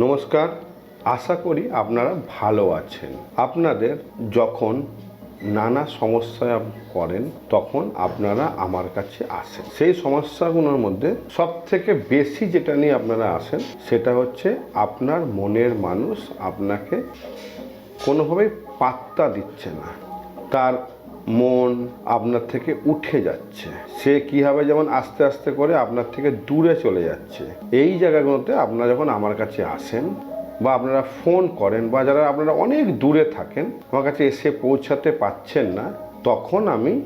নমস্কার, আশা করি আপনারা ভালো আছেন। আপনাদের যখন নানা সমস্যায় পড়েন, তখন আপনারা আমার কাছে আসেন। সেই সমস্যাগুলোর মধ্যে সব থেকে বেশি যেটা নিয়ে আপনারা আসেন, সেটা হচ্ছে আপনার মনের মানুষ আপনাকে কোনোভাবেই পাত্তা দিচ্ছে না। তার মন আপনার থেকে উঠে যাচ্ছে। সে কি হবে যেমন আস্তে আস্তে করে আপনার থেকে দূরে চলে যাচ্ছে। এই জায়গাগুলোতে আপনারা যখন আমার কাছে আসেন বা আপনারা ফোন করেন বা যারা আপনারা অনেক দূরে থাকেন, আমার কাছে এসে পৌঁছাতে পাচ্ছেন না, তখন আমি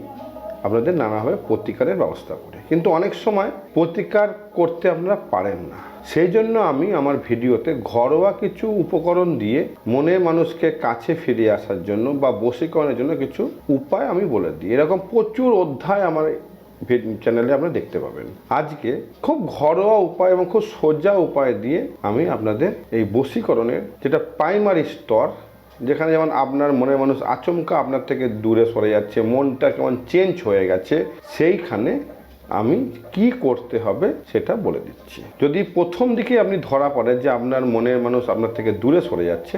আপনাদের নানাভাবে প্রতিকারের ব্যবস্থা করি। কিন্তু অনেক সময় প্রতিকার করতে আপনারা পারেন না। সেই জন্য আমি আমার ভিডিওতে ঘরোয়া কিছু উপকরণ দিয়ে মনের মানুষকে কাছে ফিরে আসার জন্য বা বশীকরণের জন্য কিছু উপায় আমি বলে দিই। এরকম প্রচুর অধ্যায় আমার চ্যানেলে আপনারা দেখতে পাবেন। আজকে খুব ঘরোয়া উপায় এবং খুব সোজা উপায় দিয়ে আমি আপনাদের এই বশীকরণের যেটা প্রাইমারি স্তর যেখানে যেমন আপনার মনের মানুষ আচমকা আপনার থেকে দূরে সরে যাচ্ছে, মনটা কেমন চেঞ্জ হয়ে গেছে, সেইখানে আমি কি করতে হবে সেটা বলে দিচ্ছি। যদি প্রথম দিকে আপনি ধরা পড়েন যে আপনার মনের মানুষ আপনার থেকে দূরে সরে যাচ্ছে,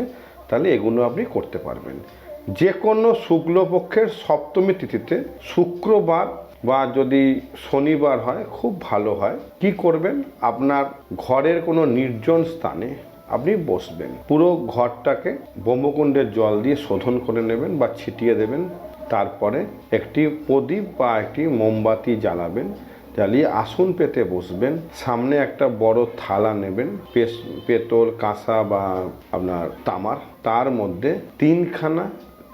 তাহলে এগুলো আপনি করতে পারবেন। যে কোনো শুক্লপক্ষের সপ্তমী তিথিতে শুক্রবার বা যদি শনিবার হয়, খুব ভালো হয়। কি করবেন? আপনার ঘরের কোনো নির্জন স্থানে আপনি বসবেন। পুরো ঘরটাকে ব্রহ্মকুণ্ডের জল দিয়ে শোধন করে নেবেন বা ছিটিয়ে দেবেন। তারপরে একটি প্রদীপ বা একটি মোমবাতি জ্বালাবেন, জ্বালিয়ে আসন পেতে বসবেন। সামনে একটা বড় থালা নেবেন পেতল কাঁসা বা আপনার তামার। তার মধ্যে তিনখানা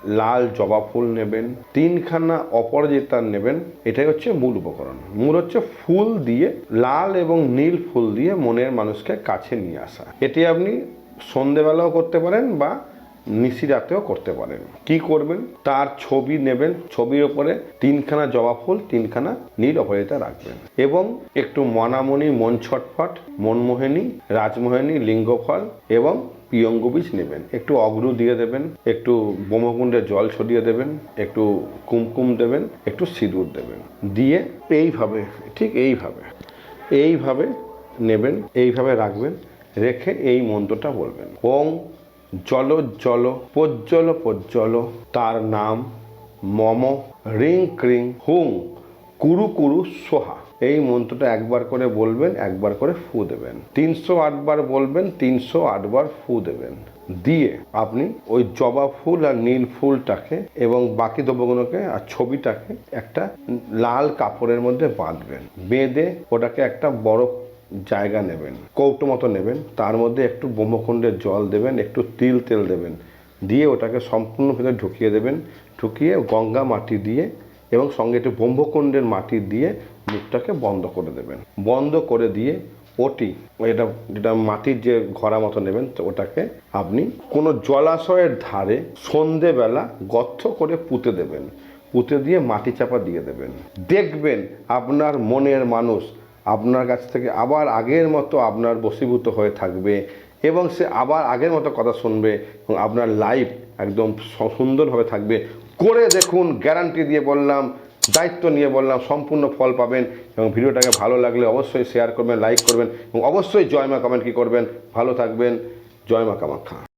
লাল জবা ফুল নেবেন, তিনখানা অপরাজিতা নেবেন, এটাই হচ্ছে মূল উপকরণ। মূল হচ্ছে ফুল দিয়ে, লাল এবং নীল ফুল দিয়ে মনের মানুষকে কাছে নিয়ে আসা। এটি আপনি সন্ধেবেলাও করতে পারেন বা নিশিরাতেও করতে পারেন। কি করবেন? তার ছবি নেবেন, ছবির ওপরে তিনখানা জবা ফুল, তিনখানা নীল অপরাজিতা রাখবেন। এবং একটু মনামণি মন ছটফট, মনমোহিনী, রাজমোহিনী, লিঙ্গফল এবং পিয়ঙ্গ বীজ নেবেন। একটু অগ্রু দিয়ে দেবেন, একটু বোমকুণ্ডে জল ছড়িয়ে দেবেন, একটু কুমকুম দেবেন, একটু সিঁদুর দেবেন। দিয়ে এইভাবে, ঠিক এইভাবে এইভাবে নেবেন, এইভাবে রাখবেন, রেখে এই মন্ত্রটা বলবেন। ওং জল পজ্জল পজ্জল তার নাম মম। রিং ক্রিং হুং। কুরু কুরু সোহা। এই মন্ত্রটা একবার করে বলবেন, একবার করে ফু দেবেন। তিনশো আটবার বলবেন, তিনশো আটবার ফু দেবেন। দিয়ে আপনি ওই জবা ফুল আর নীল ফুলটাকে এবং বাকি দ্রব্যগুলোকে আর ছবিটাকে একটা লাল কাপড়ের মধ্যে বাঁধবেন। বেঁধে ওটাকে একটা বড় জায়গা নেবেন, কৌটো মতো নেবেন, তার মধ্যে একটু ব্রহ্মকুণ্ডের জল দেবেন, একটু তিল তেল দেবেন, দিয়ে ওটাকে সম্পূর্ণ ভেতরে ঢুকিয়ে দেবেন, ঢুকিয়ে গঙ্গা মাটি দিয়ে এবং সঙ্গে একটু ব্রহ্মকুণ্ডের মাটি দিয়ে মুখটাকে বন্ধ করে দেবেন। বন্ধ করে দিয়ে ওটি, এটা, যেটা মাটির যে ঘরা মতো নেবেন, তো ওটাকে আপনি কোনো জলাশয়ের ধারে সন্ধেবেলা গর্ত করে পুঁতে দেবেন, পুঁতে দিয়ে মাটি চাপা দিয়ে দেবেন। দেখবেন আপনার মনের মানুষ আপনার কাছ থেকে আবার আগের মতো আপনার বশীভূত হয়ে থাকবে এবং সে আবার আগের মতো কথা শুনবে এবং আপনার লাইফ একদম সুন্দরভাবে থাকবে। করে দেখুন গ্যারান্টি দিয়ে বললাম, দায়িত্ব নিয়ে বললাম, সম্পূর্ণ ফল পাবেন এবং ভিডিওটাকে ভালো লাগলে অবশ্যই শেয়ার করবেন লাইক করবেন এবং অবশ্যই জয় মা কমেন্ট কি করবেন। ভালো থাকবেন, জয় মা কামাখ্যা